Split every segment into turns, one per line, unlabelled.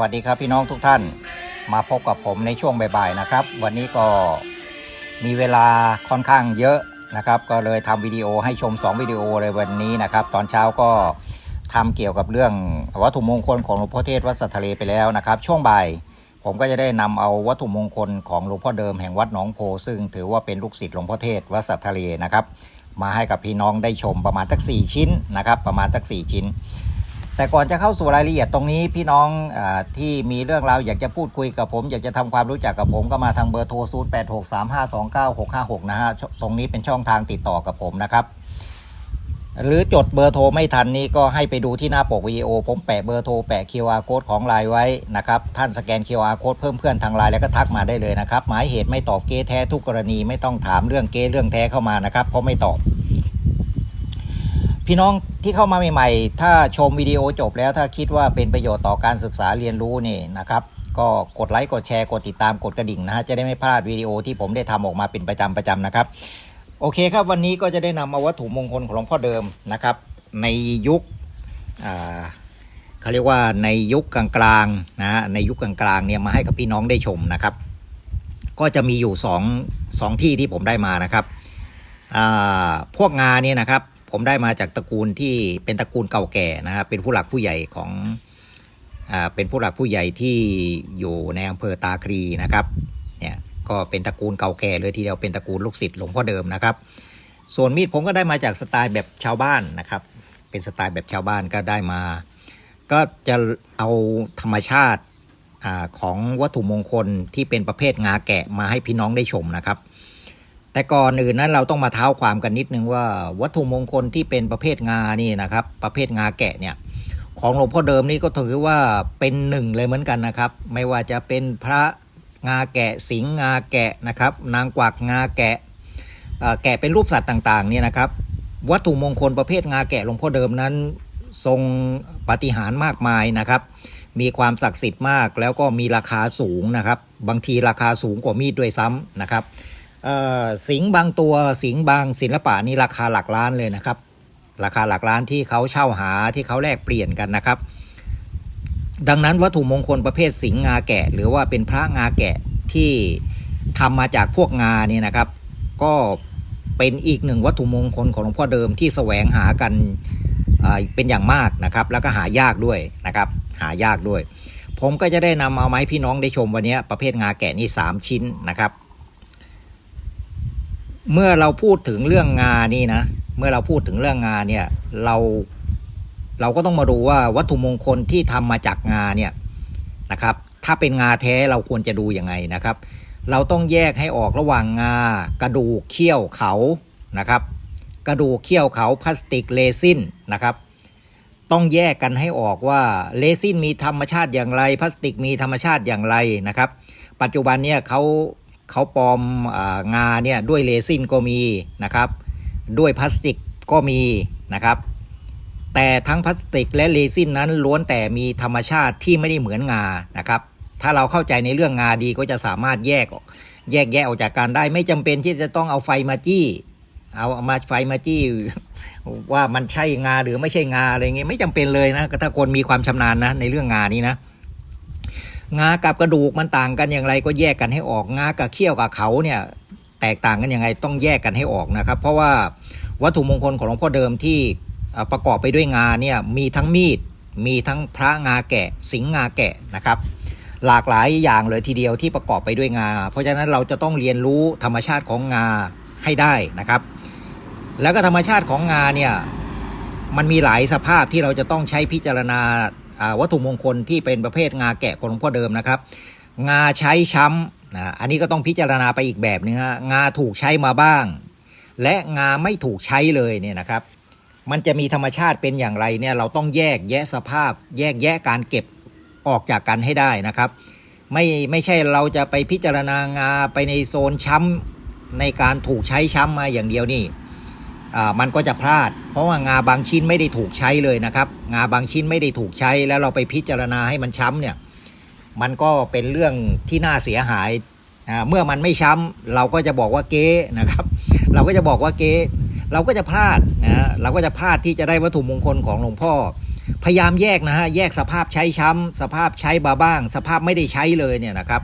วัสดีครับพี่น้องทุกท่านมาพบกับผมในช่วงบ่ายๆนะครับ วันนี้ก็มีเวลาค่อนข้างเยอะนะครับ ก็เลยทำวิดีโอให้ชม 2 วิดีโอเลยวันนี้นะครับ ตอนเช้าก็ทำเกี่ยวกับเรื่องวัตถุมงคลของหลวงพ่อเทศวัดสัทะเลไปแล้วนะครับ ช่วงบ่ายผมก็จะได้นำเอาวัตถุมงคลของหลวงพ่อเดิมแห่งวัดหนองโพซึ่งถือว่าเป็นลูกศิษย์หลวงพ่อเทศวัดสัทะเลนะครับ มาให้กับพี่น้องได้ชมประมาณสักสี่ชิ้นนะครับ ประมาณสักสี่ชิ้น แต่ก่อนจะเข้าสู่รายละเอียดตรงนี้พี่น้องอที่มีเรื่องราวอยากจะพูดคุยกับผม อยากจะทำความรู้จักกับผมก็มาทางเบอร์โทร 0 8 6 3 5 2 9 6 5 6 นะฮะ ตรงนี้เป็นช่องทางติดต่อกับผมนะครับ หรือจดเบอร์โทรไม่ทันนี้ก็ให้ไปดูที่หน้าปกวิดีโอ ผมแปะเบอร์โทรแปะ QR code ของไลน์ไว้นะครับ ท่านสแกน QR code เพิ่มเพื่อนทางไลน์แล้วก็ทักมาได้เลยนะครับ หมายเหตุไม่ตอบเก๊แท้ทุกกรณีไม่ต้องถามเรื่องเก๊เรื่องแท้เข้ามานะครับเพราะไม่ตอบ พี่น้องที่เข้ามาใหม่ๆ ถ้าชมวิดีโอจบแล้วถ้าคิดว่าเป็นประโยชน์ต่อการศึกษาเรียนรู้นี่นะครับก็กดไลค์กดแชร์กดติดตามกดกระดิ่งนะฮะจะได้ไม่พลาดวิดีโอที่ผมได้ทำออกมาเป็นประจำประจำนะครับ โอเคครับวันนี้ก็จะได้นำเอาวัตถุมงคลของหลวงพ่อเดิมนะครับ ในยุคเขาเรียกว่าในยุคกลางๆนะฮะในยุคกลางๆเนี่ยมาให้กับพี่น้องได้ชมนะครับ ก็จะมีอยู่สองสองที่ที่ผมได้มานะครับพวกงาเนี่ยนะครับ ผมได้มาจากตระกูลที่เป็นตระกูลเก่าแก่นะครับเป็นผู้หลักผู้ใหญ่ของอ่าเป็นผู้หลักผู้ใหญ่ที่อยู่ในอำเภอตาคลีนะครับเนี่ยก็เป็นตระกูลเก่าแก่เลยทีเดียวเป็นตระกูลลูกศิษย์หลวงพ่อเดิมนะครับ ส่วนมีดผมก็ได้มาจากสไตล์แบบชาวบ้านนะครับ เป็นสไตล์แบบชาวบ้านก็ได้มา ก็จะเอาธรรมชาติอาของวัตถุมงคลที่เป็นประเภทงาแกะมาให้พี่น้องได้ชมนะครับ แต่ก่อนอื่นนั้นเราต้องมาเท้าความกันนิดนึงว่า วัตถุมงคลที่เป็นประเภทงานี่นะครับ ประเภทงาแกะเนี่ยของหลวงพ่อเดิมนี่ก็ถือว่าเป็นหนึ่งเลยเหมือนกันนะครับ ไม่ว่าจะเป็นพระงาแกะสิงห์งาแกะนะครับ นางกวักงาแกะแกะเป็นรูปสัตว์ต่างๆเนี่ยนะครับ วัตถุมงคลประเภทงาแกะหลวงพ่อเดิมนั้น ทรงปฏิหารมากมายนะครับ มีความศักดิ์สิทธิ์มากแล้วก็มีราคาสูงนะครับ บางทีราคาสูงกว่ามีดด้วยซ้ำนะครับ สิงบางตัวสิงบางศิลปะนี่ราคาหลักล้านเลยนะครับ ราคาหลักล้านที่เขาเช่าหาที่เขาแลกเปลี่ยนกันนะครับ ดังนั้นวัตถุมงคลประเภทสิงงาแกะ หรือว่าเป็นพระงาแกะที่ทำมาจากพวกงาเนี่ยนะครับ ก็เป็นอีกหนึ่งวัตถุมงคลของหลวงพ่อเดิมที่แสวงหากันเป็นอย่างมากนะครับ แล้วก็หายากด้วยนะครับ หายากด้วย ผมก็จะได้นำเอาไม้พี่น้องได้ชมวันนี้ประเภทงาแกะนี่สามชิ้นนะครับ เมื่อเราพูดถึงเรื่องงานี่นะ เมื่อเราพูดถึงเรื่องงานเนี่ย เราเราก็ต้องมาดูว่าวัตถุมงคลที่ทำมาจากงาเนี่ยนะครับ ถ้าเป็นงาแท้เราควรจะดูยังไงนะครับ เราต้องแยกให้ออกระหว่างงา กระดูกเขี้ยวเขานะครับ กระดูกเขี้ยวเขาพลาสติกเรซินนะครับ ต้องแยกกันให้ออกว่าเรซินมีธรรมชาติอย่างไร พลาสติกมีธรรมชาติอย่างไรนะครับ ปัจจุบันเนี่ยเขา เขาปลอมอางาเนี่ยด้วยเรซินก็มีนะครับ ด้วยพลาสติกก็มีนะครับ แต่ทั้งพลาสติกและเรซินนั้นล้วนแต่มีธรรมชาติที่ไม่ได้เหมือนงานะครับ ถ้าเราเข้าใจในเรื่องงาดีก็จะสามารถแยกออกแยกแยะออกจากกันได้ไม่จำเป็นที่จะต้องเอาไฟมาจี้เอาเอามาไฟมาจี้ว่ามันใช่งาหรือไม่ใช่งาอะไรเงี้ยไม่จำเป็นเลยนะถ้าคนมีความชำนาญนะในเรื่องงานี้นะ งากับกระดูกมันต่างกันอย่างไรก็แยกกันให้ออกงากับเขี้ยวกับเขาเนี่ยแตกต่างกันยังไงต้องแยกกันให้ออกนะครับ เพราะว่าวัตถุมงคลของหลวงพ่อเดิมที่ประกอบไปด้วยงาเนี่ยมีทั้งมีดมีทั้งพระงาแกะ สิงหงาแกะนะครับ หลากหลายอย่างเลยทีเดียวที่ประกอบไปด้วยงา เพราะฉะนั้นเราจะต้องเรียนรู้ธรรมชาติของงาให้ได้นะครับ แล้วก็ธรรมชาติของงาเนี่ยมันมีหลายสภาพที่เราจะต้องใช้พิจารณา วัตถุมงคลที่เป็นประเภทงาแกะของหลวงพ่อเดิมนะครับ งาใช้ช้ำนะอันนี้ก็ต้องพิจารณาไปอีกแบบนึงฮะงาถูกใช้มาบ้าง และงาไม่ถูกใช้เลยเนี่ยนะครับ มันจะมีธรรมชาติเป็นอย่างไรเนี่ยเราต้องแยกแยะสภาพ แยกแยะการเก็บออกจากกันให้ได้นะครับไม่ไม่ใช่เราจะไปพิจารณางาไปในโซนช้ำในการถูกใช้ช้ำมาอย่างเดียวนี่ มันก็จะพลาด เพราะว่างาบางชิ้นไม่ได้ถูกใช้เลยนะครับ งาบางชิ้นไม่ได้ถูกใช้ แล้วเราไปพิจารณาให้มันช้ำเนี่ยมันก็เป็นเรื่องที่น่าเสียหายเมื่อมันไม่ช้ำเราก็จะบอกว่าเก๊นะครับ เราก็จะบอกว่าเก๊เราก็จะพลาดนะเราก็จะพลาดที่จะได้วัตถุมงคลของหลวงพ่อ พยายามแยกนะฮะแยกสภาพใช้ช้ำสภาพใช้บาบ้าง สภาพไม่ได้ใช้เลยเนี่ยนะครับ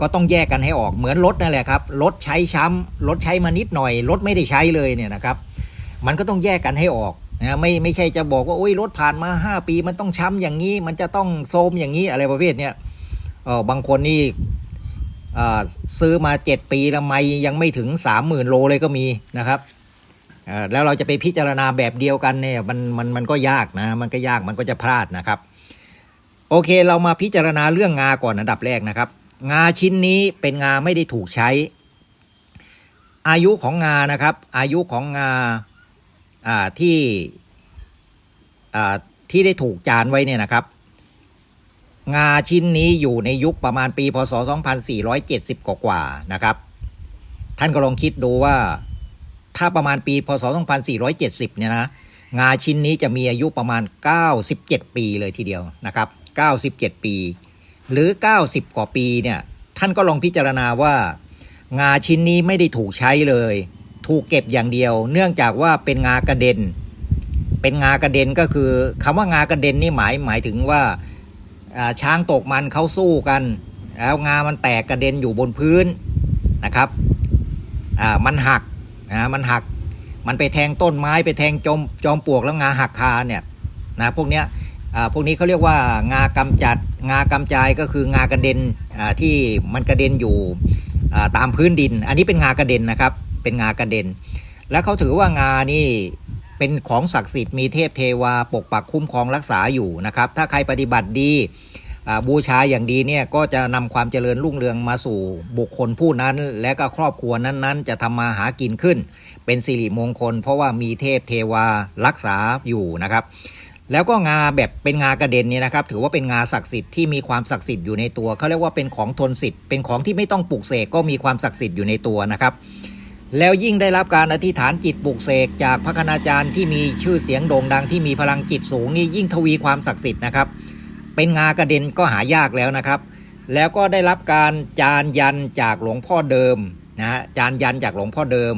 ก็ต้องแยกกันให้ออกเหมือนรถนั่นแหละครับรถใช้ช้ำรถใช้มานิดหน่อยรถไม่ได้ใช้เลยเนี่ยนะครับ มันก็ต้องแยกกันให้ออกนะไม่ไม่ใช่จะบอกว่าโอ้ยรถผ่านมา 5 ปี มันต้องช้ำอย่างนี้ มันจะต้องโทมอย่างนี้อะไรประเภทเนี้ยเออบางคนนี่อ่าซื้อมา 7 ปีแล้วไม่ยังไม่ถึง 30,000 โลเลยก็มีนะครับเอ่อแล้วเราจะไปพิจารณาแบบเดียวกันเนี่ยมันมันมันก็ยากนะ มันก็ยากมันก็จะพลาดนะครับ โอเคเรามาพิจารณาเรื่องงาก่อนอันดับแรกนะครับ งาชิ้นนี้เป็นงาไม่ได้ถูกใช้ อายุของงานะครับ อายุของงา ที่ที่ได้ถูกจานไว้เนี่ยนะครับ งาชิ้นนี้อยู่ในยุคประมาณปี พศ 2470กว่ากว่าๆนะครับ ท่านก็ลองคิดดูว่าถ้าประมาณปี พศ 2470 เนี่ยนะงาชิ้นนี้จะมีอายุประมาณ 97 ปีเลยทีเดียวนะครับ 97 ปี หรือ 90 กว่าปีเนี่ยท่านก็ลองพิจารณาว่า งาชิ้นนี้ไม่ได้ถูกใช้เลย ถูกเก็บอย่างเดียว เนื่องจากว่าเป็นงากระเด็น เป็นงากระเด็นก็คือคำว่างากระเด็นนี่หมายหมายถึงว่าช้างตกมันเขาสู้กัน แล้วงามันแตกกระเด็นอยู่บนพื้นนะครับมันหักนะมันหักมันไปแทงต้นไม้ไปแทงจอมจอมปลวกแล้วงาหักคาเนี่ยนะพวกเนี้ยพวกนี้เขาเรียกว่างากำจัดงากำจายก็คืองากระเด็นที่มันกระเด็นอยู่ตามพื้นดิน อันนี้เป็นงากระเด็นนะครับ เป็นงากระเด็น แล้วเขาถือว่างานี่เป็นของศักดิ์สิทธิ์มีเทพเทวาปกปักคุ้มครองรักษาอยู่นะครับ ถ้าใครปฏิบัติดีบูชาอย่างดีเนี่ยก็จะนำความเจริญรุ่งเรืองมาสู่บุคคลผู้นั้น และก็ครอบครัวนั้นๆ จะทำมาหากินขึ้น เป็นสิริมงคล เพราะว่ามีเทพเทวารักษาอยู่นะครับ แล้วก็งาแบบเป็นงากระเด็นเนี่ยนะครับ ถือว่าเป็นงาศักดิ์สิทธิ์ที่มีความศักดิ์สิทธิ์อยู่ในตัวเขาเรียกว่าเป็นของทนสิทธิ์เป็นของที่ไม่ต้องปลูกเสกก็มีความศักดิ์สิทธิ์อยู่ในตัวนะครับ แล้วยิ่งได้รับการอธิษฐานจิตปลุกเสกจากพระคณาจารย์ที่มีชื่อเสียงโด่งดังที่มีพลังจิตสูงนี่ยิ่งทวีความศักดิ์สิทธิ์นะครับ เป็นงากระเด็นก็หายากแล้วนะครับ แล้วก็ได้รับการจานยันจากหลวงพ่อเดิมนะฮะจานยันจากหลวงพ่อเดิม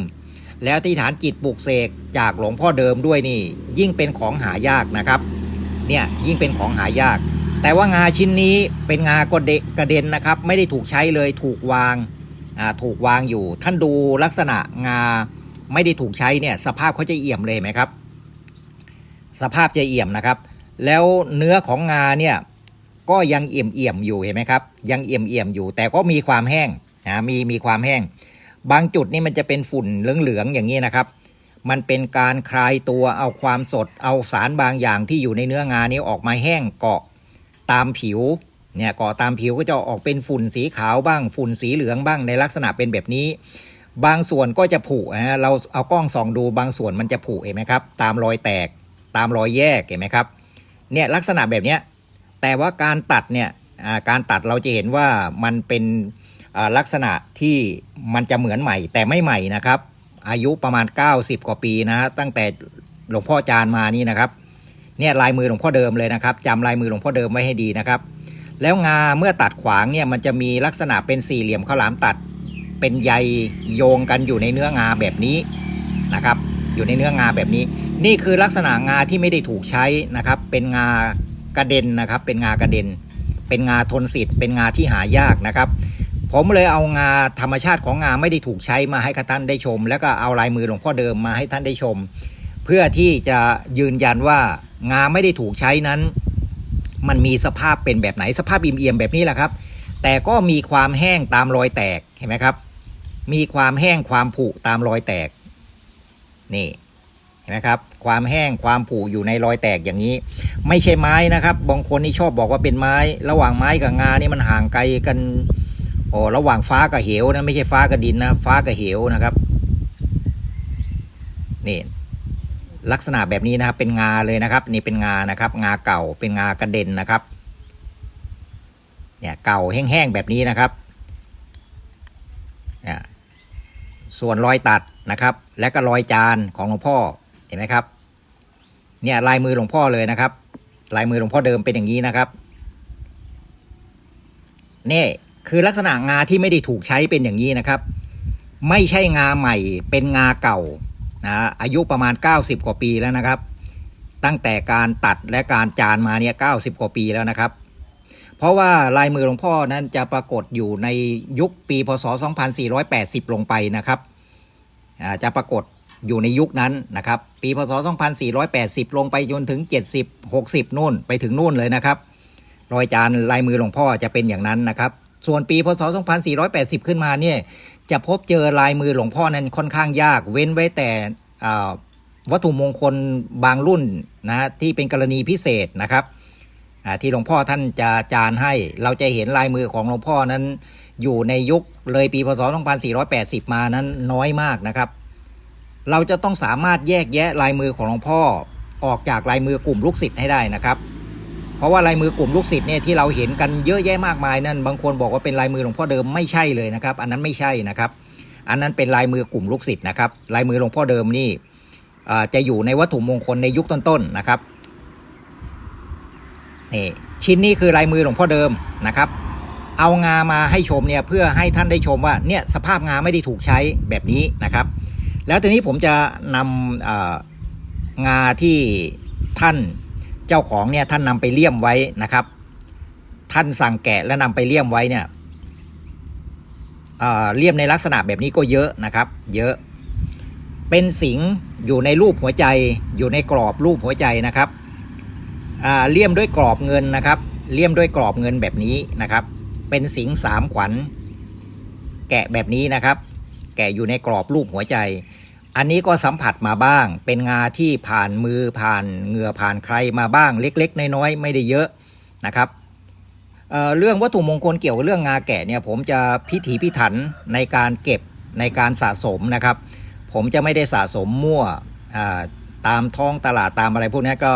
แล้วอธิษฐานจิตปลุกเสกจากหลวงพ่อเดิมด้วยนี่ ยิ่งเป็นของหายากนะครับเนี่ยยิ่งเป็นของหายาก แต่ว่างาชิ้นนี้เป็นงากระเดะกระเด็นนะครับ ไม่ได้ถูกใช้เลยถูกวาง ถูกวางอยู่ ท่านดูลักษณะงาไม่ได้ถูกใช้เนี่ยสภาพเขาจะเอี่ยมเลยไหมครับ สภาพจะเอี่ยมนะครับ แล้วเนื้อของงาเนี่ยก็ยังเอี่ยมเอี่ยมอยู่เห็นไหมครับ ยังเอี่ยมเอี่ยมอยู่ แต่ก็มีความแห้งนะมีมีความแห้ง บางจุดนี่มันจะเป็นฝุ่นเหลืองๆอย่างนี้นะครับ มันเป็นการคลายตัวเอาความสดเอาสารบางอย่างที่อยู่ในเนื้องานี้ออกมาแห้งเกาะตามผิว เนี่ยกาะตามผิวก็จะออกเป็นฝุ่นสีขาวบ้าง ฝุ่นสีเหลืองบ้างในลักษณะเป็นแบบนี้ บางส่วนก็จะผุนะฮะเราเอากล้องส่องดูบางส่วนมันจะผุเห็นไหมครับ ตามรอยแตกตามรอยแยกเห็นไหมครับเนี่ยลักษณะแบบเนี้ยแต่ว่าการตัดเนี่ยการตัดเราจะเห็นว่ามันเป็นลักษณะที่มันจะเหมือนใหม่ แต่ไม่ใหม่นะครับ อายุประมาณ 90 กว่าปีนะฮะตั้งแต่หลวงพ่อจานมานี่นะครับเนี่ยลายมือหลวงพ่อเดิมเลยนะครับจำลายมือหลวงพ่อเดิมไว้ให้ดีนะครับ แล้วงาเมื่อตัดขวางเนี่ยมันจะมีลักษณะเป็นสี่เหลี่ยมข้าวหลามตัด เป็นใยโยงกันอยู่ในเนื้องาแบบนี้นะครับ อยู่ในเนื้องาแบบนี้ นี่คือลักษณะงาที่ไม่ได้ถูกใช้นะครับ เป็นงากระเด็นนะครับ เป็นงากระเด็น เป็นงาทนสิทธิ์เป็นงาที่หายากนะครับ ผมเลยเอางาธรรมชาติของงาไม่ได้ถูกใช้มาให้ท่านได้ชม แล้วก็เอาลายมือหลวงพ่อเดิมมาให้ท่านได้ชม เพื่อที่จะยืนยันว่างาไม่ได้ถูกใช้นั้น มันมีสภาพเป็นแบบไหนสภาพอิ่มเอี่ยมแบบนี้แหละครับ แต่ก็มีความแห้งตามรอยแตกเห็นไหมครับ มีความแห้งความผุตามรอยแตก นี่เห็นไหมครับ ความแห้งความผุอยู่ในรอยแตกอย่างนี้ ไม่ใช่ไม้นะครับบางคนนี่ชอบบอกว่าเป็นไม้ ระหว่างไม้กับงานี่มันห่างไกลกันโอ้ระหว่างฟ้ากับเหวนะไม่ใช่ฟ้ากับดินนะฟ้ากับเหวนะครับนี่ ลักษณะแบบนี้นะครับ เป็นงาเลยนะครับ นี่เป็นงานะครับ งาเก่าเป็นงากระเด็นนะครับ เนี่ยเก่าแห้งๆแบบนี้นะครับเนี่ยส่วนรอยตัดนะครับ และก็รอยจานของหลวงพ่อเห็นไหมครับ เนี่ยลายมือหลวงพ่อเลยนะครับ ลายมือหลวงพ่อเดิมเป็นอย่างนี้นะครับนี่คือลักษณะงาที่ไม่ได้ถูกใช้เป็นอย่างนี้นะครับ ไม่ใช่งาใหม่เป็นงาเก่า นะอายุประมาณ 90 กว่าปีแล้วนะครับ ตั้งแต่การตัดและการจานมาเนี่ย90กว่าปีแล้วนะครับ เพราะว่าลายมือหลวงพ่อนั้นจะปรากฏอยู่ในยุคปีพศ 2480 ลงไปนะครับจะปรากฏอยู่ในยุคนั้นนะครับ ปีพศ 2480 ลงไปจนถึง 70 60 นู่นไปถึงนู่นเลยนะครับรอยจานลายมือหลวงพ่อจะเป็นอย่างนั้นนะครับ ส่วนปีพศ 2480 ขึ้นมาเนี่ยจะพบเจอลายมือหลวงพ่อนั้นค่อนข้างยากเว้นไว้แต่อ่าวัตถุมงคลบางรุ่นนะที่เป็นกรณีพิเศษนะครับที่หลวงพ่อท่านจะจานให้ เราจะเห็นลายมือของหลวงพ่อนั้น อยู่ในยุคเลยปีพศ 2480 มานั้นน้อยมากนะครับ เราจะต้องสามารถแยกแยะลายมือของหลวงพ่อออกจากลายมือกลุ่มลูกศิษย์ให้ได้นะครับ เพราะว่าลายมือกลุ่มลูกศิษย์เนี่ยที่เราเห็นกันเยอะแยะมากมายนั่นบางคนบอกว่าเป็นลายมือหลวงพ่อเดิมไม่ใช่เลยนะครับ อันนั้นไม่ใช่นะครับ อันนั้นเป็นลายมือกลุ่มลูกศิษย์นะครับลายมือหลวงพ่อเดิมนี่จะอยู่ในวัตถุมงคลในยุคต้นๆนะครับนี่ชิ้นนี้คือลายมือหลวงพ่อเดิมนะครับ เอางามาให้ชมเนี่ยเพื่อให้ท่านได้ชมว่าเนี่ยสภาพงาไม่ได้ถูกใช้แบบนี้นะครับ แล้วทีนี้ผมจะนำงาที่ท่าน เจ้าของเนี่ยท่านนำไปเลี่ยมไว้นะครับ ท่านสั่งแกะและนำไปเลี่ยมไว้เนี่ยเเลี่ยมในลักษณะแบบนี้ก็เยอะนะครับ เยอะ เป็นสิงอยู่ในรูปหัวใจ อยู่ในกรอบรูปหัวใจนะครับเลี่ยมด้วยกรอบเงินนะครับ เลี่ยมด้วยกรอบเงินแบบนี้นะครับ เป็นสิงสามขวัญ แกะแบบนี้นะครับ แกะอยู่ในกรอบรูปหัวใจ อันนี้ก็สัมผัสมาบ้าง เป็นงาที่ผ่านมือผ่านเหงื่อผ่านใครมาบ้าง เล็ก ๆ น้อยๆไม่ได้เยอะนะครับเเรื่องวัตถุมงคลเกี่ยวกับเรื่องงาแกะเนี่ยผมจะพิถีพิถันในการเก็บในการสะสมนะครับ ผมจะไม่ได้สะสมมั่วตามท้องตลาดตามอะไรพวกนี้ก็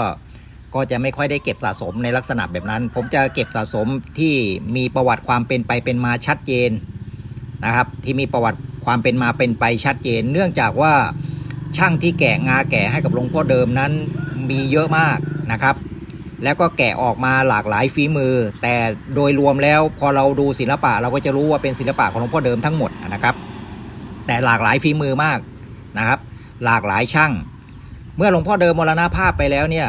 ก็จะไม่ค่อยได้เก็บสะสมในลักษณะแบบนั้น ผมจะเก็บสะสมที่มีประวัติความเป็นไปเป็นมาชัดเจนนะครับ ที่มีประวัติ ความเป็นมาเป็นไปชัดเจน เนื่องจากว่าช่างที่แกะงาแกะให้กับหลวงพ่อเดิมนั้นมีเยอะมากนะครับ แล้วก็แกะออกมาหลากหลายฝีมือ แต่โดยรวมแล้วพอเราดูศิลปะเราก็จะรู้ว่าเป็นศิลปะของหลวงพ่อเดิมทั้งหมดนะครับ แต่หลากหลายฝีมือมากนะครับ หลากหลายช่าง เมื่อหลวงพ่อเดิมมรณภาพไปแล้วเนี่ย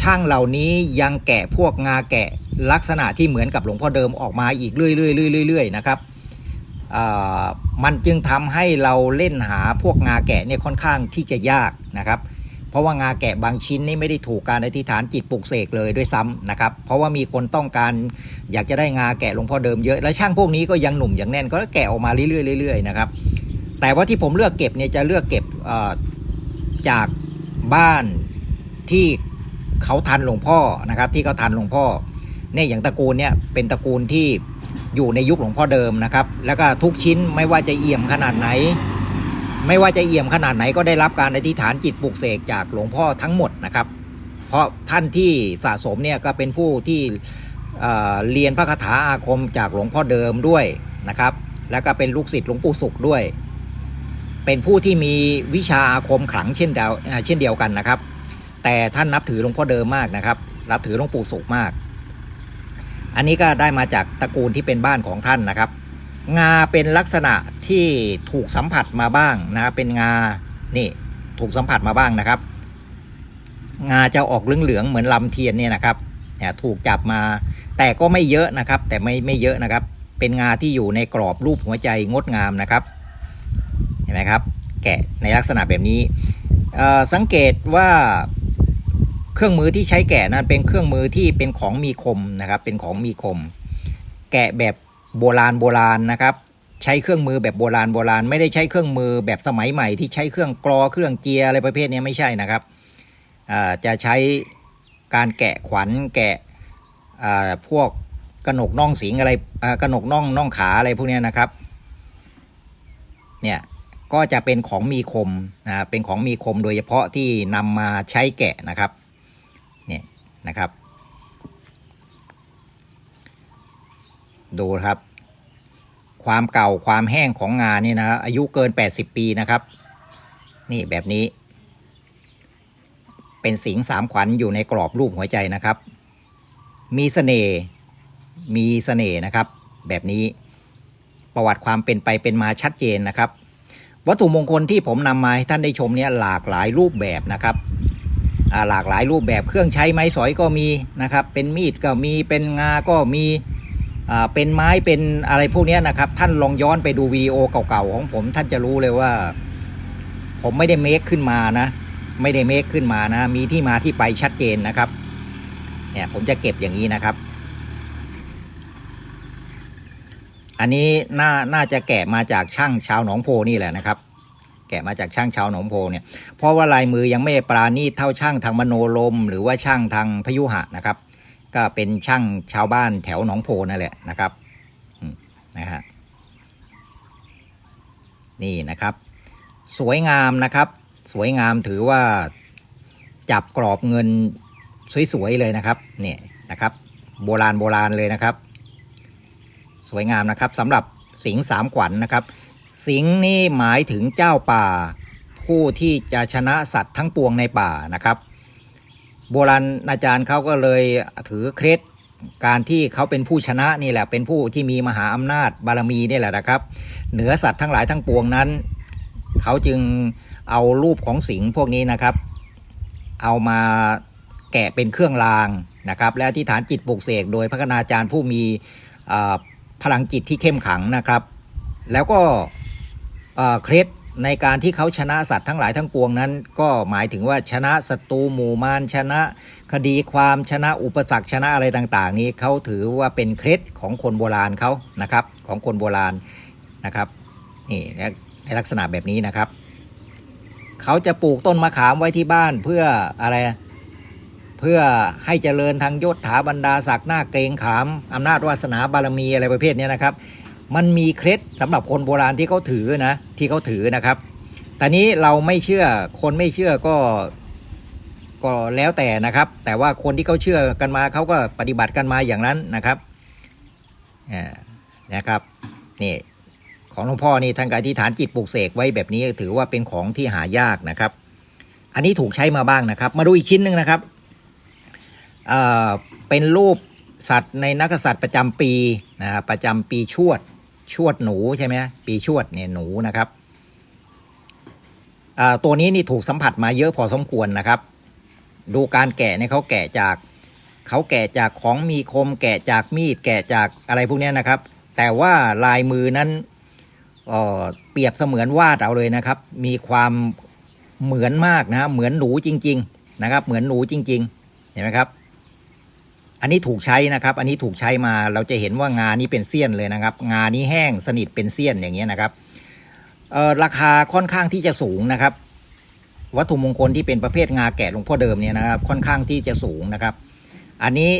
ช่างเหล่านี้ยังแกะพวกงาแกะลักษณะที่เหมือนกับหลวงพ่อเดิมออกมาอีกเรื่อยๆเรื่อยๆนะครับ มันจึงทำให้เราเล่นหาพวกงาแกะเนี่ยค่อนข้างที่จะยากนะครับ เพราะว่างาแกะบางชิ้นนี่ไม่ได้ถูกการอธิษฐานจิตปลุกเสกเลยด้วยซ้ำนะครับ เพราะว่ามีคนต้องการอยากจะได้งาแกะหลวงพ่อเดิมเยอะ และช่างพวกนี้ก็ยังหนุ่มอยังแน่นก็แกะออกมาเรื่อยๆๆนะครับ แต่ว่าที่ผมเลือกเก็บเนี่ยจะเลือกเก็บจากบ้านที่เขาทันหลวงพ่อนะครับ ที่เขาทันหลวงพ่อเนี่ยอย่างตระกูลเนี่ยเป็นตระกูลที่ อยู่ในยุคหลวงพ่อเดิมนะครับ แล้วก็ทุกชิ้นไม่ว่าจะเอี่ยมขนาดไหน ไม่ว่าจะเอี่ยมขนาดไหนก็ได้รับการอธิษฐานจิตปลุกเสกจากหลวงพ่อทั้งหมดนะครับ เพราะท่านที่สะสมเนี่ยก็เป็นผู้ที่เเรียนพระคาถาอาคมจากหลวงพ่อเดิมด้วยนะครับ แล้วก็เป็นลูกศิษย์หลวงปู่สุขด้วย เป็นผู้ที่มีวิชาอาคมขลังเช่นเดียวเอ่อเช่นเดียวกันนะครับ แต่ท่านนับถือหลวงพ่อเดิมมากนะครับ นับถือหลวงปู่สุขมาก อันนี้ก็ได้มาจากตระกูลที่เป็นบ้านของท่านนะครับ งาเป็นลักษณะที่ถูกสัมผัสมาบ้างนะเป็นงานี่ถูกสัมผัสมาบ้างนะครับ งาจะออกเหลืองๆเหมือนลำเทียนเนี่ยนะครับเนี่ยถูกจับมาแต่ก็ไม่เยอะนะครับ แต่ไม่ไม่เยอะนะครับ เป็นงาที่อยู่ในกรอบรูปหัวใจงดงามนะครับเห็นไหมครับ แกะในลักษณะแบบนี้สังเกตว่า เครื่องมือที่ใช้แกะนั้นเป็นเครื่องมือที่เป็นของมีคมนะครับ เป็นของมีคม แกะแบบโบราณโบราณนะครับ ใช้เครื่องมือแบบโบราณโบราณ ไม่ได้ใช้เครื่องมือแบบสมัยใหม่ที่ใช้เครื่องกรอเครื่องเจียอะไรประเภทนี้ไม่ใช่นะครับจะใช้การแกะขวัญแกะพวกกระหนกน่องสิงอะไรกระหนกน่องน่องขาอะไรพวกนี้นะครับ เนี่ยก็จะเป็นของมีคมนะเป็นของมีคมโดยเฉพาะที่นำมาใช้แกะนะครับ นะครับ ดูครับ ความเก่าความแห้งของงานนี่นะอายุเกิน 80 ปีนะครับ นี่แบบนี้ เป็นสิงสามขวัญอยู่ในกรอบรูปหัวใจนะครับ มีเสน่ห์มีเสน่ห์นะครับ แบบนี้ประวัติความเป็นไปเป็นมาชัดเจนนะครับ วัตถุมงคลที่ผมนำมาให้ท่านได้ชมเนี่ยหลากหลายรูปแบบนะครับ หลากหลายรูปแบบเครื่องใช้ไม้สอยก็มีนะครับ เป็นมีดก็มีเป็นงาก็มีเป็นไม้เป็นอะไรพวกนี้นะครับ ท่านลองย้อนไปดูวิดีโอเก่าๆของผมท่านจะรู้เลยว่า ผมไม่ได้เมคขึ้นมานะ ไม่ได้เมคขึ้นมานะ มีที่มาที่ไปชัดเจนนะครับ เนี่ยผมจะเก็บอย่างนี้นะครับ อันนี้น่าน่าจะแกะมาจากช่างชาวหนองโพนี่แหละนะครับ แกะมาจากช่างชาวหนองโพเนี่ยเพราะว่าลายมือยังไม่ปราณีตเท่าช่างทางมโนลม หรือว่าช่างทางพยุหะนะครับ ก็เป็นช่างชาวบ้านแถวหนองโพนั่นแหละนะครับนะฮะนี่นะครับ สวยงามนะครับ สวยงามถือว่าจับกรอบเงินสวยๆเลยนะครับเนี่ยนะครับ โบราณโบราณเลยนะครับ สวยงามนะครับสำหรับสิงสามขวัญนะครับ สิงห์นี่หมายถึงเจ้าป่า ผู้ที่จะชนะสัตว์ทั้งปวงในป่านะครับ โบราณอาจารย์เขาก็เลยถือเคล็ดการที่เขาเป็นผู้ชนะนี่แหละเป็นผู้ที่มีมหาอำนาจบารมีนี่แหละนะครับ เหนือสัตว์ทั้งหลายทั้งปวงนั้น เขาจึงเอารูปของสิงห์พวกนี้นะครับ เอามาแกะเป็นเครื่องรางนะครับ และอธิษฐานจิตปลุกเสกโดยพระคณาจารย์ผู้มีพลังจิตที่เข้มขังนะครับ แล้วก็ เออเคล็ดในการที่เขาชนะสัตว์ทั้งหลายทั้งปวงนั้น ก็หมายถึงว่าชนะศัตรูหมู่มารชนะ คดีความชนะอุปสรรคชนะอะไรต่างๆ นี้เขาถือว่าเป็นเคล็ดของคนโบราณเขานะครับ ของคนโบราณนะครับนี่ในลักษณะแบบนี้นะครับ เขาจะปลูกต้นมะขามไว้ที่บ้านเพื่ออะไรเพื่อให้เจริญทางยศถาบรรดาศักดิ์หน้าเกรงขามอำนาจวาสนาบารมีอะไรประเภทนี้นะครับ มันมีเคล็ดสำหรับคนโบราณที่เขาถือนะ ที่เขาถือนะครับแต่นี้เราไม่เชื่อคนไม่เชื่อก็ก็แล้วแต่นะครับ แต่ว่าคนที่เขาเชื่อกันมาเขาก็ปฏิบัติกันมาอย่างนั้นนะครับอ่านะครับนี่ของหลวงพ่อนี่ท่านก็อธิษฐานจิตปลุกเสกไว้แบบนี้ถือว่าเป็นของที่หายากนะครับ อันนี้ถูกใช้มาบ้างนะครับ มาดูอีกชิ้นหนึ่งนะครับเอ่อเป็นรูปสัตว์ในนักกษัตริย์ประจำปีนะประจำปีชวด ชวดหนูใช่ไหมปีชวดเนี่ยหนูนะครับตัวนี้นี่ถูกสัมผัสมาเยอะพอสมควรนะครับ ดูการแกะเนี่ยเขาแกะจากเขาแกะจากของมีคม แกะจากมีด แกะจากอะไรพวกนี้นะครับ แต่ว่าลายมือนั้นเเปรียบเสมือนวาดเอาเลยนะครับ มีความเหมือนมากนะเหมือนหนูจริง ๆ นะครับ เหมือนหนูจริง ๆ เห็นไหมครับ อันนี้ถูกใช้นะครับ อันนี้ถูกใช้มาเราจะเห็นว่างานี้เป็นเสี้ยนเลยนะครับ งานี้แห้งสนิทเป็นเสี้ยนอย่างเงี้ยนะครับเอ่อราคาค่อนข้างที่จะสูงนะครับ วัตถุมงคลที่เป็นประเภทงาแกะหลวงพ่อเดิมเนี่ยนะครับ ค่อนข้างที่จะสูงนะครับ อันนี้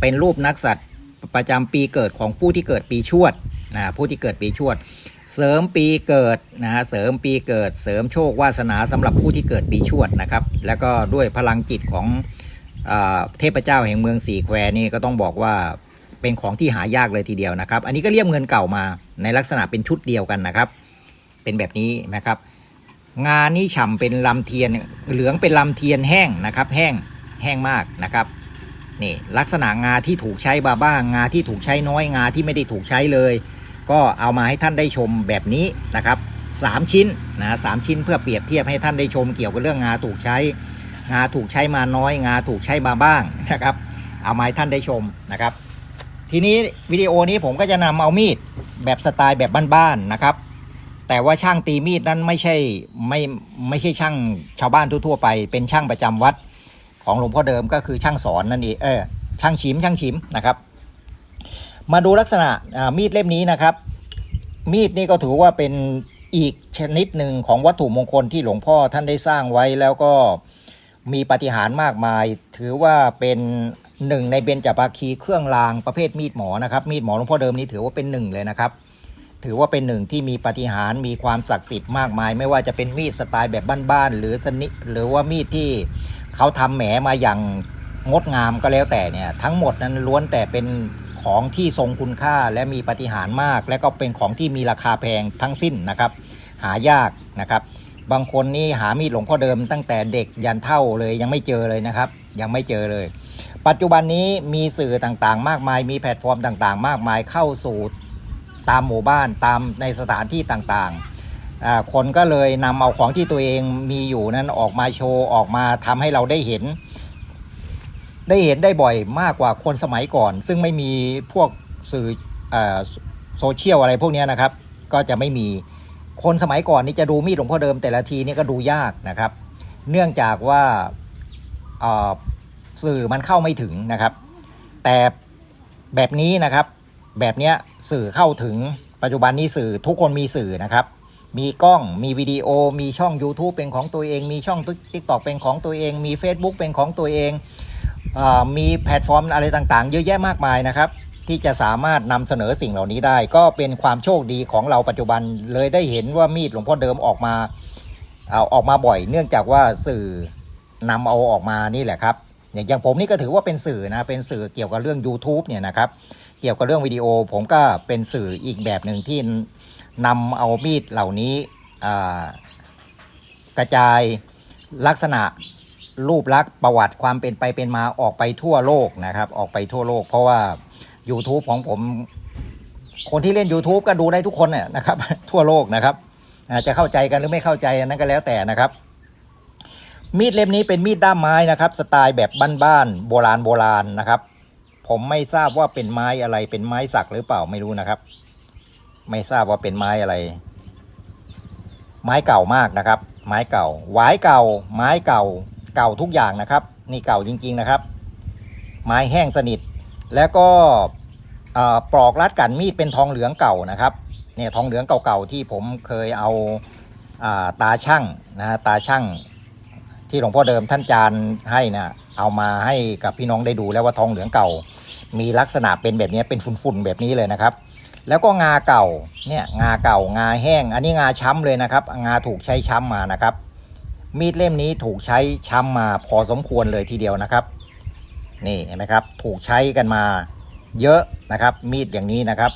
เป็นรูปนักสัตว์ประจำปีเกิดของผู้ที่เกิดปีชวดนะผู้ที่เกิดปีชวด เสริมปีเกิดนะฮะเสริมปีเกิด เสริมโชควาสนาสำหรับผู้ที่เกิดปีชวดนะครับ แล้วก็ด้วยพลังจิตของ เทพเจ้าแห่งเมืองสีแควนี่ก็ต้องบอกว่าเป็นของที่หายากเลยทีเดียวนะครับ อันนี้ก็เรียกเงินเก่ามาในลักษณะเป็นชุดเดียวกันนะครับ เป็นแบบนี้นะครับ งานนี้ฉ่ำเป็นลำเทียนเหลืองเป็นลำเทียนแห้งนะครับ แห้งแห้งมากนะครับนี่ลักษณะงาที่ถูกใช้บาบ้างงาที่ถูกใช้น้อยงาที่ไม่ได้ถูกใช้เลย ก็เอามาให้ท่านได้ชมแบบนี้นะครับสามชิ้นนะสามชิ้นเพื่อเปรียบเทียบให้ท่านได้ชมเกี่ยวกับเรื่องงาถูกใช้ งาถูกใช้มาน้อย งาถูกใช้มาบ้างนะครับ เอามาให้ท่านได้ชมนะครับ ทีนี้วิดีโอนี้ผมก็จะนำเอามีดแบบสไตล์แบบบ้านๆนะครับ แต่ว่าช่างตีมีดนั้นไม่ใช่ไม่ไม่ใช่ช่างชาวบ้านทั่วๆไป เป็นช่างประจำวัดของหลวงพ่อเดิมก็คือช่างสอนนั่นเองเออช่างชิมช่างชิมนะครับ มาดูลักษณะมีดเล่มนี้นะครับ มีดนี่ก็ถือว่าเป็นอีกชนิดหนึ่งของวัตถุมงคลที่หลวงพ่อท่านได้สร้างไว้แล้วก็ มีปฏิหารมากมาย ถือว่าเป็นหนึ่งในเบญจภาคีเครื่องรางประเภทมีดหมอนะครับ มีดหมอหลวงพ่อเดิมนี้ถือว่าเป็นหนึ่งเลยนะครับ ถือว่าเป็นหนึ่งที่มีปฏิหารมีความศักดิ์สิทธิ์มากมาย ไม่ว่าจะเป็นมีดสไตล์แบบบ้านๆหรือสนิหรือว่ามีดที่เขาทำแหมมาอย่างงดงามก็แล้วแต่เนี่ยทั้งหมดนั้นล้วนแต่เป็นของที่ทรงคุณค่าและมีปฏิหารมาก และก็เป็นของที่มีราคาแพงทั้งสิ้นนะครับ หายากนะครับ บางคนนี่หามีดหลวงพ่อเดิมตั้งแต่เด็กยันเท่าเลยยังไม่เจอเลยนะครับ ยังไม่เจอเลย ปัจจุบันนี้มีสื่อต่างๆ มากมาย มีแพลตฟอร์มต่างๆ มากมายเข้าสู่ตามหมู่บ้านตามในสถานที่ต่างๆ คนก็เลยนำเอาของที่ตัวเองมีอยู่นั้นออกมาโชว์ออกมาทำให้เราได้เห็น ได้เห็นได้บ่อยมากกว่าคนสมัยก่อน ซึ่งไม่มีพวกสื่ออโซเชียลอะไรพวกนี้นะครับ ก็จะไม่มี คนสมัยก่อนนี่จะดูมีดหลวงพ่อเดิมแต่ละทีนี่ก็ดูยากนะครับ เนื่องจากว่าสื่อมันเข้าไม่ถึงนะครับ แต่แบบนี้นะครับ แบบเนี้ยสื่อเข้าถึงปัจจุบันนี้สื่อทุกคนมีสื่อนะครับ มีกล้องมีวิดีโอ มีช่อง YouTube เป็นของตัวเอง มีช่อง TikTok เป็นของตัวเอง มี Facebook เป็นของตัวเองอมีแพลตฟอร์มอะไรต่างๆ เยอะแยะมากมายนะครับ ที่จะสามารถนำเสนอสิ่งเหล่านี้ได้ ก็เป็นความโชคดีของเราปัจจุบันเลยได้เห็นว่ามีดหลวงพ่อเดิมออกมาเอาออกมาบ่อย เนื่องจากว่าสื่อนำเอาออกมานี่แหละครับอย่างผมนี่ก็ถือว่าเป็นสื่อนะเป็นสื่อเกี่ยวกับเรื่อง YouTube เนี่ยนะครับเกี่ยวกับเรื่องวิดีโอ ผมก็เป็นสื่ออีกแบบหนึ่งที่นำเอามีดเหล่านี้กระจายลักษณะรูปลักษณ์ประวัติความเป็นไปเป็นมาออกไปทั่วโลกนะครับ ออกไปทั่วโลก เพราะว่า YouTube ของผม คนที่เล่น YouTube ก็ดูได้ทุกคนเนี่ยนะครับ ทั่วโลกนะครับอาจจะเข้าใจกันหรือไม่เข้าใจนั้นก็แล้วแต่นะครับ มีดเล่มนี้เป็นมีดด้ามไม้นะครับ สไตล์แบบบ้านๆโบราณโบราณนะครับ ผมไม่ทราบว่าเป็นไม้อะไรเป็นไม้สักหรือเปล่าไม่รู้นะครับ ไม่ทราบว่าเป็นไม้อะไร ไม้เก่ามากนะครับ ไม้เก่าหวายเก่า ไม้เก่า เก่าทุกอย่างนะครับ นี่เก่าจริง ๆนะครับ ไม้แห้งสนิท แล้วก็เปลอกรัดกันมีดเป็นทองเหลืองเก่านะครับเนี่ยทองเหลืองเก่าๆที่ผมเคยเอาอาตาช่างนะตาช่างที่หลวงพ่อเดิมท่านจานให้นะเอามาให้กับพี่น้องได้ดูแล้วว่าทองเหลืองเก่า มีลักษณะเป็นแบบนี้เป็นฝุ่นๆแบบนี้เลยนะครับ แล้วก็งาเก่าเนี่ยงาเก่างาแห้ง อันนี้งาช้ำเลยนะครับ งาถูกใช้ช้ำมานะครับ มีดเล่มนี้ถูกใช้ช้ำมาพอสมควรเลยทีเดียวนะครับ นี่เห็นไหมครับ ถูกใช้กันมา เยอะนะครับ มีดอย่างนี้นะครับ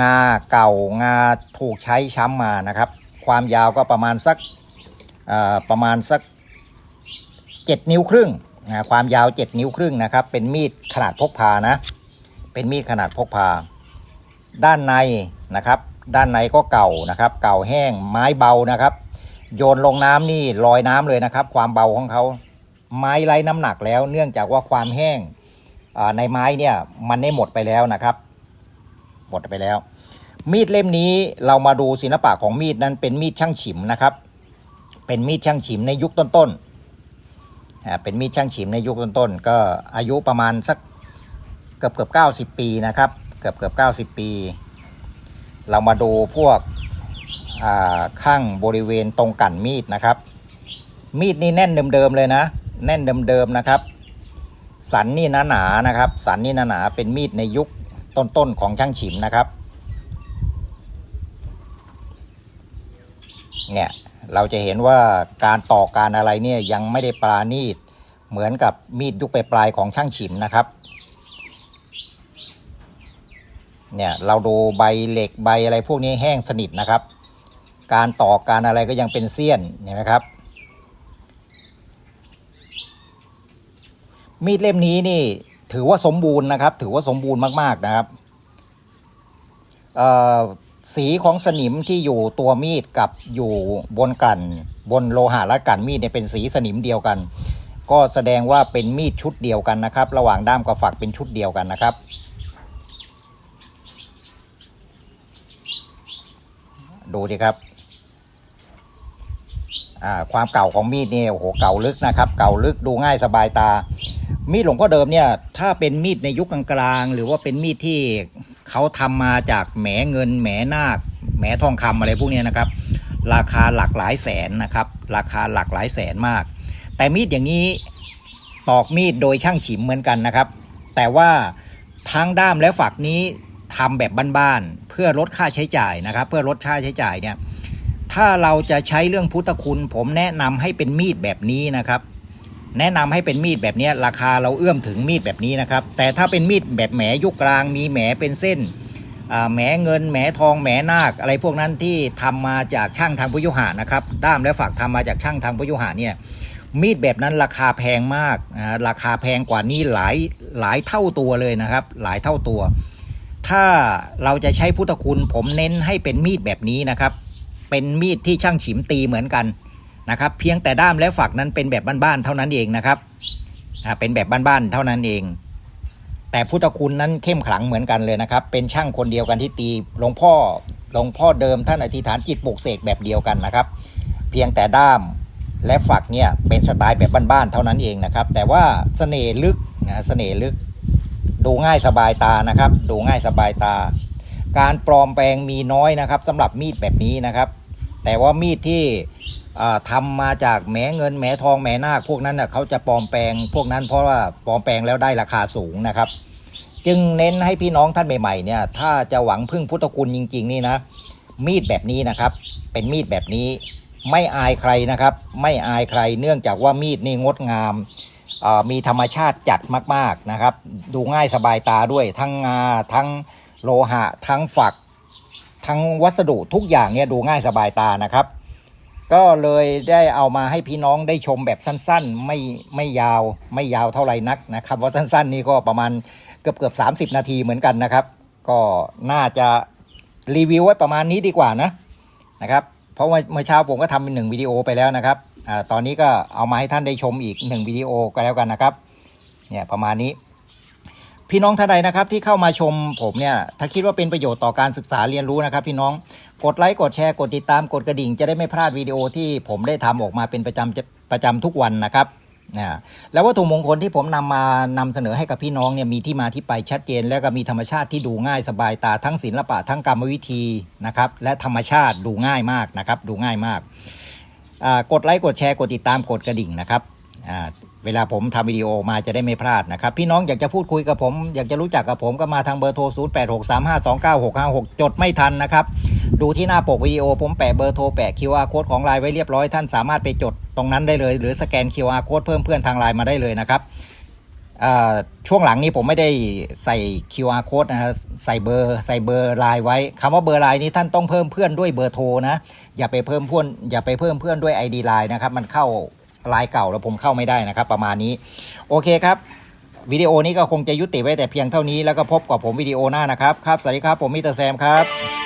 งาเก่างาถูกใช้ช้ำมานะครับ ความยาวก็ประมาณสักประมาณสัก 7 นิ้วครึ่งนะความยาว 7 นิ้วครึ่งนะครับ เป็นมีดขนาดพกพานะ เป็นมีดขนาดพกพา ด้านในนะครับ ด้านในก็เก่านะครับ เก่าแห้งไม้เบานะครับ โยนลงน้ำนี่ลอยน้ำเลยนะครับ ความเบาของเขาไม้ไร้น้ำหนักแล้ว เนื่องจากว่าความแห้ง ในไม้เนี่ยมันได้หมดไปแล้วนะครับ หมดไปแล้ว มีดเล่มนี้เรามาดูศิลปะของมีดนั้นเป็นมีดช่างฉิมนะครับ เป็นมีดช่างฉิมในยุคต้นๆเป็นมีดช่างฉิมในยุคต้นๆก็อายุประมาณสักเกือบเกือบเก้าสิบปีนะครับ เกือบเกือบเก้าสิบปี เรามาดูพวกข้างบริเวณตรงกันมีดนะครับ มีดนี่แน่นเดิมๆเลยนะ แน่นเดิมๆนะครับ สันนี่หนาๆนะครับ สันนี่หนาๆเป็นมีดในยุคต้นๆของช่างฉิมนะครับ เนี่ยเราจะเห็นว่าการต่อการอะไรเนี่ยยังไม่ได้ปราณีตเหมือนกับมีดยุคปลายของช่างฉิมนะครับ เนี่ยเราดูใบเหล็กใบอะไรพวกนี้แห้งสนิทนะครับ การต่อการอะไรก็ยังเป็นเสี้ยนเห็นไหมครับ มีดเล่มนี้นี่ ถือว่าสมบูรณ์นะครับ ถือว่าสมบูรณ์มากๆนะครับสีของสนิมที่อยู่ตัวมีดกับอยู่บนกัน บนโลหะและกันมีดเนี่ยเป็นสีสนิมเดียวกัน ก็แสดงว่าเป็นมีดชุดเดียวกันนะครับ ระหว่างด้ามกับฝักเป็นชุดเดียวกันนะครับ ดูดิครับความเก่าของมีดเนี่ยโอ้โหเก่าลึกนะครับ เก่าลึกดูง่ายสบายตา มีดหลวงพ่อเดิมเนี่ยถ้าเป็นมีดในยุคกลางๆหรือว่าเป็นมีดที่เขาทำมาจากแหมเงินแหมนาคแหมทองคำอะไรพวกนี้นะครับ ราคาหลักหลายแสนนะครับ ราคาหลักหลายแสนมาก แต่มีดอย่างนี้ตอกมีดโดยช่างฉิมเหมือนกันนะครับ แต่ว่าทั้งด้ามและฝักนี้ทำแบบบ้านๆเพื่อลดค่าใช้จ่ายนะครับ เพื่อลดค่าใช้จ่ายเนี่ยถ้าเราจะใช้เรื่องพุทธคุณ ผมแนะนำให้เป็นมีดแบบนี้นะครับ แนะนำให้เป็นมีดแบบนี้ราคาเราเอื้อมถึงมีดแบบนี้นะครับ แต่ถ้าเป็นมีดแบบแหมยุคกลาง มีแหมเป็นเส้นแหมเงินแหมทองแหมนาค อะไรพวกนั้นที่ทำมาจากช่างทางพุยุหะนะครับ ด้ามและฝักทำมาจากช่างทางพุยุหะเนี่ยมีดแบบนั้นราคาแพงมากนะราคาแพงกว่านี้หลายหลายเท่าตัวเลยนะครับ หลายเท่าตัว ถ้าเราจะใช้พุทธคุณผมเน้นให้เป็นมีดแบบนี้นะครับ เป็นมีดที่ช่างฉิมตีเหมือนกัน นะครับ เพียงแต่ด้ามและฝักนั้นเป็นแบบบ้านๆเท่านั้นเองนะครับอ่าเป็นแบบบ้านๆเท่านั้นเอง แต่พุทธคุณนั้นเข้มขลังเหมือนกันเลยนะครับ เป็นช่างคนเดียวกันที่ตีหลวงพ่อหลวงพ่อเดิมท่านอธิษฐานจิตปลุกเสกแบบเดียวกันนะครับ เพียงแต่ด้ามและฝักเนี่ยเป็นสไตล์แบบบ้านๆเท่านั้นเองนะครับ แต่ว่าเสน่ห์ลึกนะเสน่ห์ลึก ดูง่ายสบายตานะครับ ดูง่ายสบายตา การปลอมแปลงมีน้อยนะครับสำหรับมีดแบบนี้นะครับ แต่ว่ามีดที่ ทำามาจากแหมเงินแหมทองแหมนาคพวกนั้นน่ะเขาจะปลอมแปลงพวกนั้นเพราะว่าปลอมแปลงแล้วได้ราคาสูงนะครับ จึงเน้นให้พี่น้องท่านใหม่ๆเนี่ยถ้าจะหวังพึ่งพุทธคุณจริง ๆ นี่นะ มีดแบบนี้นะครับ เป็นมีดแบบนี้ ไม่อายใครนะครับ ไม่อายใครเนื่องจากว่ามีดนี่งดงามมีธรรมชาติจัดมาก ๆนะครับ ดูง่ายสบายตาด้วย ทั้งงาทั้งโลหะ ทั้งฝัก ทั้งวัสดุทุกอย่างเนี่ยดูง่ายสบายตานะครับ ก็เลยได้เอามาให้พี่น้องได้ชมแบบสั้นๆ ไม่ไม่ยาวไม่ยาวเท่าไหร่นักนะครับว่าสั้นๆ นี่ก็ประมาณเกือบเกือบสานาทีเหมือนกันนะครับ ก็น่าจะรีวิวไว้ประมาณนี้ดีกว่านะนะครับเพราะว่าเมื่อเช้าผมก็ทำเป็นหนึ่งวิดีโอไปแล้วนะครับอ่าตอนนี้ก็เอามาให้ท่านได้ชมอีกหนึ่งวิดีโอก็แล้วกันนะครับเนี่ยประมาณนี้ พี่น้องท่านใดนะครับที่เข้ามาชมผมเนี่ยถ้าคิดว่าเป็นประโยชน์ต่อการศึกษาเรียนรู้นะครับ พี่น้องกดไลค์กดแชร์กดติดตามกดกระดิ่ง จะได้ไม่พลาดวิดีโอที่ผมได้ทำออกมาเป็นประจำประจำทุกวันนะครับนะแล้ววัตถุมงคลที่ผมนำมานำเสนอให้กับพี่น้องเนี่ยมีที่มาที่ไปชัดเจน แล้วก็มีธรรมชาติที่ดูง่ายสบายตาทั้งศิลปะทั้งกรรมวิธีนะครับและธรรมชาติดูง่ายมากนะครับดูง่ายมากกดไลค์กดแชร์กดติดตามกดกระดิ่งนะครับ เวลาผมทำวิดีโอมาจะได้ไม่พลาดนะครับ พี่น้องอยากจะพูดคุยกับผม อยากจะรู้จักกับผมก็มาทางเบอร์โทร 0 8 6 3 5 2 9 6 5 6 จดไม่ทันนะครับ ดูที่หน้าปกวิดีโอผมแปะเบอร์โทรแปะ QR โค้ดของไลน์ไว้เรียบร้อยท่านสามารถไปจดตรงนั้นได้เลย หรือสแกน QR โค้ดเพิ่มเพื่อนทางไลน์มาได้เลยนะครับช่วงหลังนี้ผมไม่ได้ใส่ QR โค้ดนะฮะใส่เบอร์ใส่เบอร์ไลน์ไว้คำว่าเบอร์ไลน์นี้ท่านต้องเพิ่มเพื่อนด้วยเบอร์โทรนะ อย่าไปเพิ่มเพื่อนอย่าไปเพิ่มเพื่อนด้วย ID ไลน์นะครับ มันเข้า ลายเก่าแล้วผมเข้าไม่ได้นะครับ ประมาณนี้ โอเคครับวิดีโอนี้ก็คงจะยุติไว้แต่เพียงเท่านี้แล้วก็พบกับผมวิดีโอหน้านะครับ ครับสวัสดีครับผมมิเตอร์แซมครับ